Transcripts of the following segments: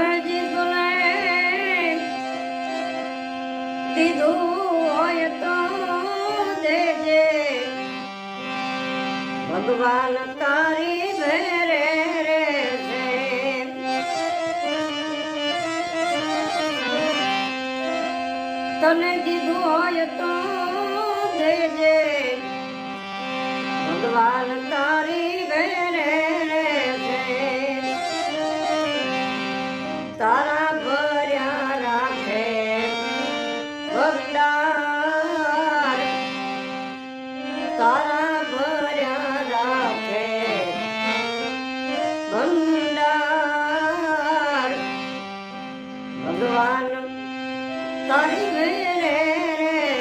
જીતુને દીધું હોય તો દેજે. ભગવાન તારી ભેરે રે છે. તને દીધું હોય તારા ભર્યા રાખે. ભંડાર તારા ભર્યા રાખે. ભંડાર. ભગવાન તારી રે છે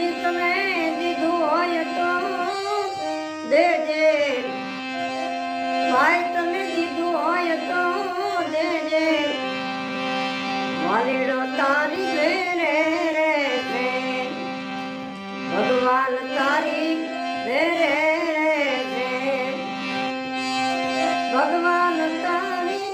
કોઈ તમે દીધું હોય તો દેજે. ભાઈ, તમે દીધું હોય તો દેજે. વાલીડો તારી ઘેરે રે ભગવાન તારી ઘેરે રે ભગવાન તારી